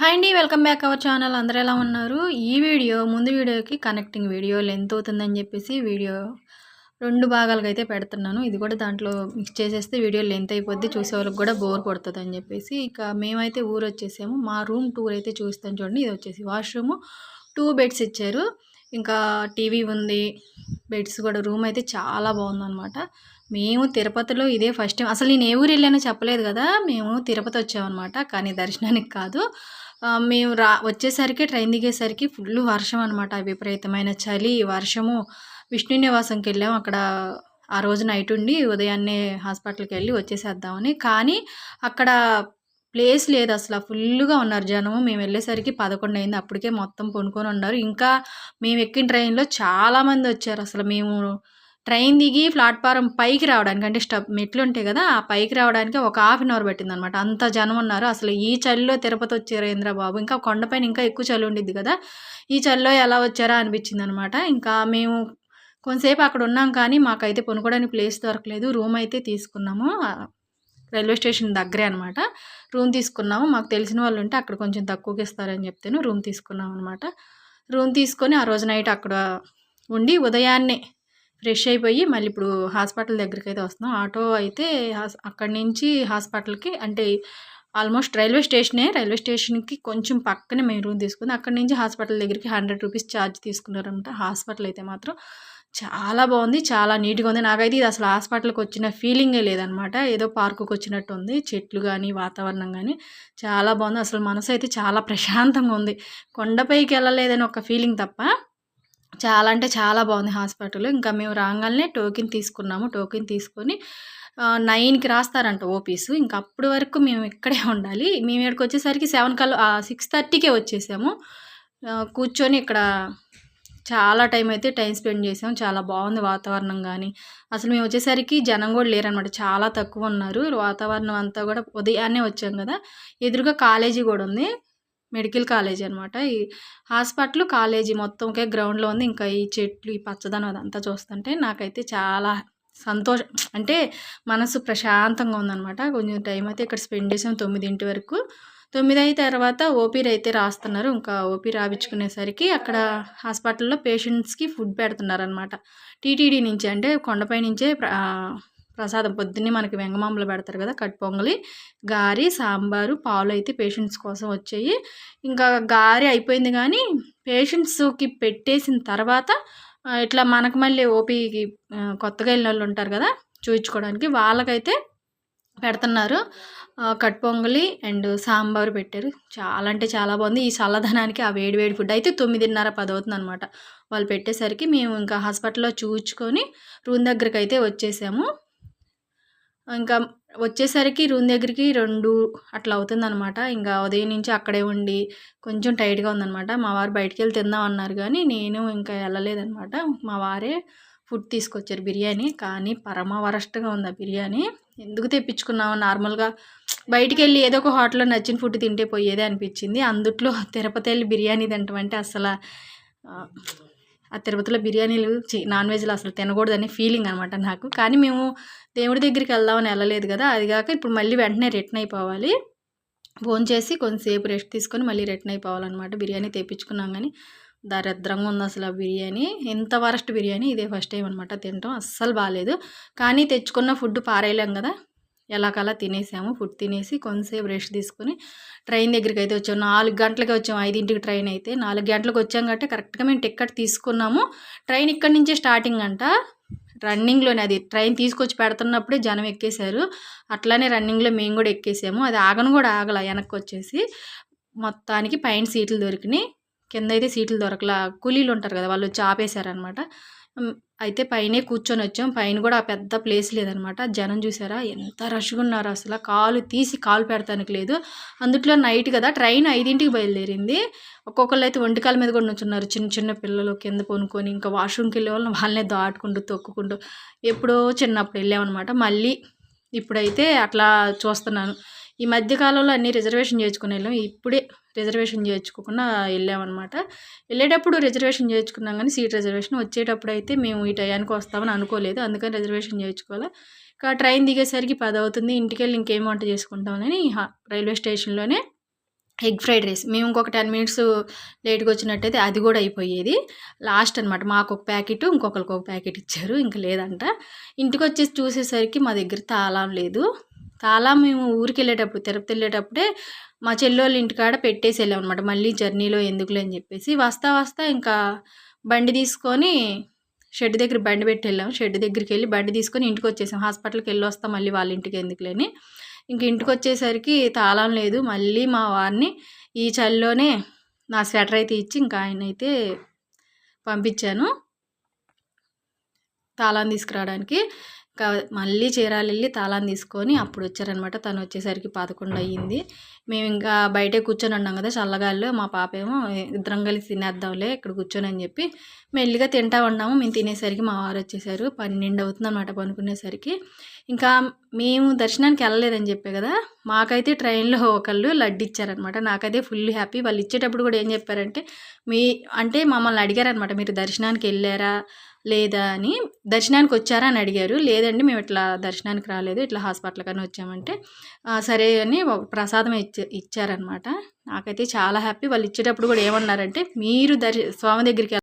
Hi అండి welcome back our channel అందరూ ఎలా ఉన్నారు? ఈ వీడియో ముందు వీడియోకి కనెక్టింగ్ వీడియో లెంత్ అవుతుందని చెప్పేసి వీడియో రెండు భాగాలుగా అయితే పెడుతున్నాను. ఇది కూడా దాంట్లో మిక్స్ చేసేస్తే వీడియో లెంత్ అయిపోద్ది చూసే వాళ్ళకి కూడా బోర్ పడుతుంది అని చెప్పేసి. ఇక మేమైతే ఊరు వచ్చేసాము. మా రూమ్ టూర్ అయితే చూస్తాను చూడండి. ఇది వచ్చేసి వాష్రూమ్ టూ బెడ్స్ ఇచ్చారు. ఇంకా టీవీ ఉంది. బెడ్స్ కూడా రూమ్ అయితే చాలా బాగుందన్నమాట. మేము తిరుపతిలో ఇదే ఫస్ట్ టైం అసలు నేను ఏ ఊరు వెళ్ళానో చెప్పలేదు కదా. మేము తిరుపతి వచ్చామన్నమాట. కానీ దర్శనానికి కాదు. మేము రా వచ్చేసరికి ట్రైన్ దిగేసరికి ఫుల్ వర్షం అనమాట విపరీతమైన చలి వర్షము. విష్ణు నివాసంకి వెళ్ళాము అక్కడ ఆ రోజు నైట్ ఉండి ఉదయాన్నే హాస్పిటల్కి వెళ్ళి వచ్చేసేద్దామని. కానీ అక్కడ ప్లేస్ లేదు అసలు. ఫుల్గా ఉన్నారు జనం మేము వెళ్ళేసరికి పదకొండు అయింది. అప్పటికే మొత్తం కొనుక్కొని ఉన్నారు. ఇంకా మేము ఎక్కిన ట్రైన్లో చాలామంది వచ్చారు. అసలు మేము ట్రైన్ దిగి ప్లాట్ఫారం పైకి రావడానికి అంటే స్టప్ మెట్లు ఉంటాయి కదా ఆ పైకి రావడానికి ఒక హాఫ్ అన్ అవర్ పట్టింది అనమాట అంత జనం ఉన్నారు. అసలు ఈ చలిలో తిరుపతి వచ్చారు ఇంద్రబాబు. ఇంకా కొండపైన ఇంకా ఎక్కువ చలి ఉండిద్ది కదా. ఈ చలిలో ఎలా వచ్చారా అనిపించింది అనమాట ఇంకా మేము కొంతసేపు అక్కడ ఉన్నాం కానీ మాకైతే కొనుక్కోవడానికి ప్లేస్ దొరకలేదు. రూమ్ అయితే తీసుకున్నాము. రైల్వే స్టేషన్ దగ్గరే అనమాట రూమ్ తీసుకున్నాము. మాకు తెలిసిన వాళ్ళు ఉంటే అక్కడ కొంచెం తక్కువకి ఇస్తారని చెప్తేను రూమ్ తీసుకున్నాం అనమాట రూమ్ తీసుకొని ఆ రోజు నైట్ అక్కడ ఉండి ఉదయాన్నే ఫ్రెష్ అయిపోయి మళ్ళీ ఇప్పుడు హాస్పిటల్ దగ్గరికి అయితే వస్తున్నాం. ఆటో అయితే అక్కడి నుంచి హాస్పిటల్కి అంటే ఆల్మోస్ట్ రైల్వే స్టేషనే. రైల్వే స్టేషన్కి కొంచెం పక్కనే మేము రూమ్ తీసుకుంది. అక్కడి నుంచి హాస్పిటల్ దగ్గరికి హండ్రెడ్ రూపీస్ ఛార్జ్ తీసుకున్నారనమాట హాస్పిటల్ అయితే మాత్రం చాలా బాగుంది. చాలా నీట్గా ఉంది. నాకైతే ఇది అసలు హాస్పిటల్కి వచ్చిన ఫీలింగే లేదనమాట ఏదో పార్కుకి వచ్చినట్టు ఉంది. చెట్లు కానీ వాతావరణం కానీ చాలా బాగుంది. అసలు మనసు అయితే చాలా ప్రశాంతంగా ఉంది. కొండపైకి వెళ్ళలేదని ఒక ఫీలింగ్ తప్ప చాలా అంటే చాలా బాగుంది హాస్పిటల్. ఇంకా మేము రాగానే టోకెన్ తీసుకున్నాము. టోకెన్ తీసుకొని నైన్కి రాస్తారంట ఓపీస్. ఇంకా అప్పటి వరకు మేము ఇక్కడే ఉండాలి. మేము ఇక్కడికి వచ్చేసరికి సెవెన్ కల్ సిక్స్ థర్టీకే వచ్చేసాము. కూర్చొని ఇక్కడ చాలా టైం అయితే టైం స్పెండ్ చేసాం. చాలా బాగుంది వాతావరణం కానీ అసలు మేము వచ్చేసరికి జనం కూడా లేరనమాట. చాలా తక్కువ ఉన్నారు. వాతావరణం అంతా కూడా ఉదయాన్నే వచ్చాం కదా. ఎదురుగా కాలేజీ కూడా ఉంది. మెడికల్ కాలేజీ అనమాట ఈ హాస్పిటల్ కాలేజీ మొత్తం ఒకే గ్రౌండ్లో ఉంది. ఇంకా ఈ చెట్లు ఈ పచ్చదనం అదంతా చూస్తుంటే నాకైతే చాలా సంతోషం. అంటే మనసు ప్రశాంతంగా ఉందనమాట కొంచెం టైం అయితే ఇక్కడ స్పెండ్ చేసాం తొమ్మిదింటి వరకు. తొమ్మిది అయిన తర్వాత ఓపీర్ అయితే రాస్తున్నారు. ఇంకా ఓపీ రాపించుకునేసరికి అక్కడ హాస్పిటల్లో పేషెంట్స్కి ఫుడ్ పెడుతున్నారనమాట టీటీడీ నుంచి అంటే కొండపై నుంచే ప్రసాదం పొద్దున్నే మనకి వెంగమామలు పెడతారు కదా కట్ పొంగలి గారి సాంబారు పాలు అయితే పేషెంట్స్ కోసం వచ్చాయి. ఇంకా గారి అయిపోయింది కానీ పేషెంట్స్కి పెట్టేసిన తర్వాత ఇట్లా మనకు మళ్ళీ ఓపీకి కొత్తగా వెళ్ళిన వాళ్ళు ఉంటారు కదా చూయించుకోవడానికి వాళ్ళకైతే పెడుతున్నారు. కట్ పొంగలి అండ్ సాంబారు పెట్టారు. చాలా అంటే చాలా బాగుంది. ఈ చల్లదనానికి ఆ వేడి వేడి ఫుడ్ అయితే తొమ్మిదిన్నర పది అవుతుంది అనమాట వాళ్ళు పెట్టేసరికి మేము ఇంకా హాస్పిటల్లో చూచుకొని రూమ్ దగ్గరికి అయితే వచ్చేసాము. ఇంకా వచ్చేసరికి రూమ్ దగ్గరికి రెండు అట్లా అవుతుందనమాట ఇంకా ఉదయం నుంచి అక్కడే ఉండి కొంచెం టైట్గా ఉందనమాట మా వారు బయటికి వెళ్ళి తిందాం అన్నారు కానీ నేను ఇంకా వెళ్ళలేదనమాట మా వారే ఫుడ్ తీసుకొచ్చారు బిర్యానీ. కానీ పరమ వరస్ట్గా ఉంది ఆ బిర్యానీ. ఎందుకు తెప్పించుకున్నాము నార్మల్గా బయటికి వెళ్ళి ఏదో ఒక హోటల్లో నచ్చిన ఫుడ్ తింటే పోయేదే అనిపించింది. అందుట్లో తిరుపతి వెళ్ళి బిర్యానీ తింటామంటే అసలు ఆ తిరుపతిలో బిర్యానీలు నాన్ వెజ్లు అసలు తినకూడదని ఫీలింగ్ అనమాట నాకు. కానీ మేము దేవుడి దగ్గరికి వెళ్దామని వెళ్ళలేదు కదా అది కాక ఇప్పుడు మళ్ళీ వెంటనే రిటర్న్ అయిపోవాలి. ఫోన్ చేసి కొంతసేపు రెస్ట్ తీసుకొని మళ్ళీ రిటర్న్ అయిపోవాలన్నమాట. బిర్యానీ తెప్పించుకున్నాం కానీ దరిద్రంగా ఉంది అసలు ఆ బిర్యానీ. ఎంత వరస్ట్ బిర్యానీ ఇదే ఫస్ట్ టైం అనమాట తినటం. అస్సలు బాగాలేదు కానీ తెచ్చుకున్న ఫుడ్ పారేయలేం కదా. ఎలాగలా తినేసాము ఫుడ్ తినేసి కొంతసేపు రెస్ట్ తీసుకొని ట్రైన్ దగ్గరికి అయితే వచ్చాము నాలుగు గంటలకి వచ్చాము ఐదింటికి ట్రైన్ అయితే నాలుగు గంటలకు వచ్చాం కాబట్టి కరెక్ట్గా మేము టికెట్ తీసుకున్నాము. ట్రైన్ ఇక్కడి నుంచే స్టార్టింగ్ అంట. రన్నింగ్లోనే అది ట్రైన్ తీసుకొచ్చి పెడుతున్నప్పుడే జనం ఎక్కేశారు. అట్లానే రన్నింగ్లో మేము కూడా ఎక్కేసాము. అది ఆగను కూడా ఆగల వెనక్కి వచ్చేసి. మొత్తానికి పైన సీట్లు దొరికినాయి. కింద అయితే సీట్లు దొరకలా. కూలీలు ఉంటారు కదా వాళ్ళు వచ్చి ఆపేశారనమాట అయితే పైనే కూర్చొని వచ్చాం. పైన కూడా ఆ పెద్ద ప్లేస్ లేదనమాట. జనం చూసారా? ఎంత రష్గా ఉన్నారు అసలు. కాలు తీసి కాలు పెడతానికి లేదు. అందుట్లో నైట్ కదా ట్రైన్ ఐదింటికి బయలుదేరింది. ఒక్కొక్కళ్ళు అయితే ఒంటికాల మీద కూడా నుంచున్నారు. చిన్న చిన్న పిల్లలు కింద కొనుక్కొని ఇంకా వాష్రూమ్కి వెళ్ళే వాళ్ళని వాళ్ళనే దాటుకుంటూ తొక్కుకుంటూ ఎప్పుడో చిన్నప్పుడు వెళ్ళామన్నమాట మళ్ళీ ఇప్పుడైతే అట్లా చూస్తున్నాను. ఈ మధ్యకాలంలో అన్నీ రిజర్వేషన్ చేసుకుని వెళ్ళాం. ఇప్పుడే రిజర్వేషన్ చేయించుకోకుండా వెళ్ళామన్నమాట. వెళ్ళేటప్పుడు రిజర్వేషన్ చేయించుకున్నాం కానీ సీట్ రిజర్వేషన్ వచ్చేటప్పుడు అయితే మేము ఈ టయానికి వస్తామని అనుకోలేదు. అందుకని రిజర్వేషన్ చేయించుకోవాలి. ఇంకా ట్రైన్ దిగేసరికి పది అవుతుంది. ఇంటికి వెళ్ళి ఇంకేం వంట చేసుకుంటామని రైల్వే స్టేషన్లోనే ఎగ్ ఫ్రైడ్ రైస్. మేము ఇంకొక టెన్ మినిట్స్ లేట్గా వచ్చినట్టయితే అది కూడా అయిపోయేది. లాస్ట్ అనమాట మాకు ఒక ప్యాకెట్ ఇంకొకరికి ఒక ప్యాకెట్ ఇచ్చారు. ఇంకా లేదంట. ఇంటికి వచ్చేసి చూసేసరికి మా దగ్గర తాళం లేదు. తాళం మేము ఊరికి వెళ్ళేటప్పుడు తిరుపతి వెళ్ళేటప్పుడే మా చెల్లెళ్ళ ఇంటికాడ పెట్టేసి వెళ్ళాం అనమాట మళ్ళీ జర్నీలో ఎందుకులే అని చెప్పేసి వస్తా వస్తా ఇంకా బండి తీసుకొని షెడ్ దగ్గర బండి పెట్టి వెళ్ళాం షెడ్ దగ్గరికి వెళ్ళి బండి తీసుకొని ఇంటికి వచ్చేసాం హాస్పిటల్కి వెళ్ళి వస్తాం మళ్ళీ వాళ్ళ ఇంటికి ఎందుకులేని ఇంక ఇంటికి వచ్చేసరికి తాళం లేదు. మళ్ళీ మా వారిని ఈ చలిలోనే నా స్వెటర్ అయితే ఇచ్చి ఇంకా ఆయన అయితే పంపించాను. తాళం తీసుకురావడానికి. మళ్ళీ చీరాలు వెళ్ళి తాళం తీసుకొని అప్పుడు వచ్చారనమాట తను వచ్చేసరికి పదకొండు అయ్యింది. మేము ఇంకా బయటే కూర్చొని ఉన్నాం కదా చల్లగాల్లో. మా పాప ఏమో ఇద్దరం కలిసి తినేద్దాంలే ఇక్కడ కూర్చొని అని చెప్పి మెల్లిగా తింటా ఉన్నాము. మేము తినేసరికి మా వారు వచ్చేసారు. పన్నెండు అవుతుంది అనమాట పనుకునేసరికి. ఇంకా మేము దర్శనానికి వెళ్ళలేదని చెప్పే కదా మాకైతే ట్రైన్లో ఒకళ్ళు లడ్డు ఇచ్చారనమాట నాకైతే ఫుల్ హ్యాపీ. వాళ్ళు ఇచ్చేటప్పుడు కూడా ఏం చెప్పారంటే మీ అంటే మమ్మల్ని అడిగారనమాట మీరు దర్శనానికి వెళ్ళారా? లేదా అని దర్శనానికి వచ్చారా అని అడిగారు. లేదండి మేము ఇట్లా దర్శనానికి రాలేదు ఇట్లా హాస్పిటల్ కానీ వచ్చామంటే. సరే అని ప్రసాదం ఇచ్చే ఇచ్చారనమాట నాకైతే చాలా హ్యాపీ. వాళ్ళు ఇచ్చేటప్పుడు కూడా ఏమన్నారంటే మీరు దర్శ స్వామి దగ్గరికి